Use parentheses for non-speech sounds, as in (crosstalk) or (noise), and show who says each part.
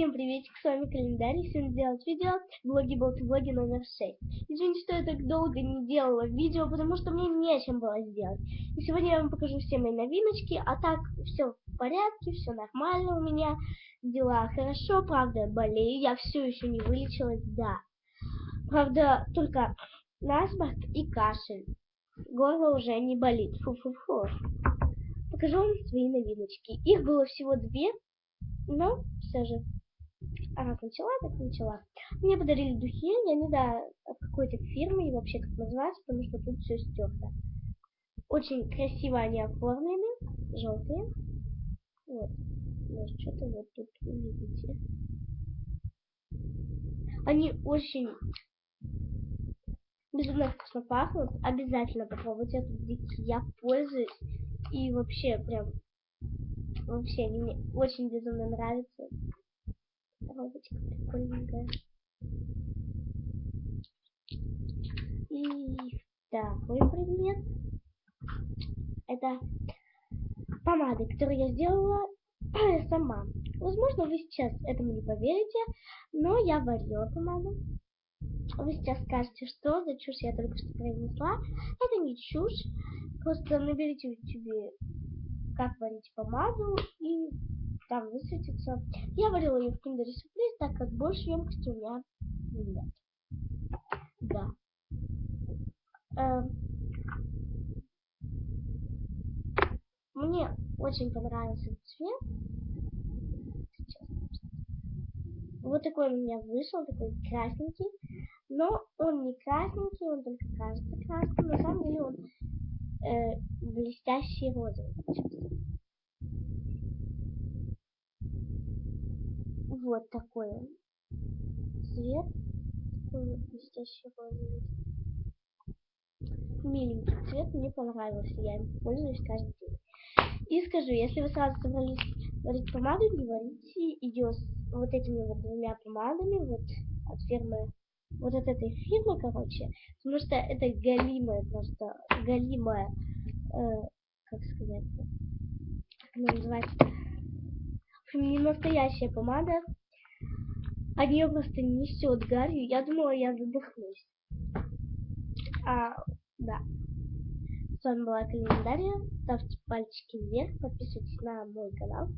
Speaker 1: Всем приветик, с вами Календарь, сегодня делать видео влоги болт влоги номер 6. Извините, что я так долго не делала видео, потому что мне нечем было сделать. И сегодня я вам покажу все мои новиночки, а так все в порядке, все нормально у меня, дела хорошо, правда болею, я все еще не вылечилась, да. Правда, только насморк и кашель. Горло уже не болит, фу-фу-фу. Покажу вам свои новиночки. Их было всего две, но все же Ага, начала, так начала. Мне подарили духи, я не знаю от какой-то фирмы и вообще как называется, потому что тут все стерто. Очень красиво они оформлены, желтые. Вот. Может, что-то вот тут увидите. Они очень безумно вкусно пахнут. Обязательно попробуйте эту духи. Я пользуюсь. И вообще прям вообще они мне очень безумно нравятся коробочка прикольненькая. И второй предмет это помады, которые я сделала (clears throat) сама. Возможно, вы сейчас этому не поверите, но я варила помаду. Вы сейчас скажете, что за чушь я только что произнесла. Это не чушь. Просто наберите в YouTube, как варить помаду, и там высветится. Я варила ее в киндере сюрприз, так как больше емкости у меня нет. Да. Э, мне очень понравился цвет. Вот такой у меня вышел, такой красненький. Но он не красненький, он только кажется красным. На самом деле он э, блестящий розовый. Сейчас. Вот такой цвет. Розовый. Миленький цвет, мне понравился. Я им пользуюсь каждый день. И скажу, если вы сразу собрались варить помаду, не варите ее с вот этими вот двумя помадами, вот от фирмы, вот от этой фирмы, короче, потому что это галимая, просто галимая, э, как сказать, как она называется, не настоящая помада. От нее просто несет гарью. Я думала, я задохнусь. А, да. С вами была Календария. Ставьте пальчики вверх, подписывайтесь на мой канал.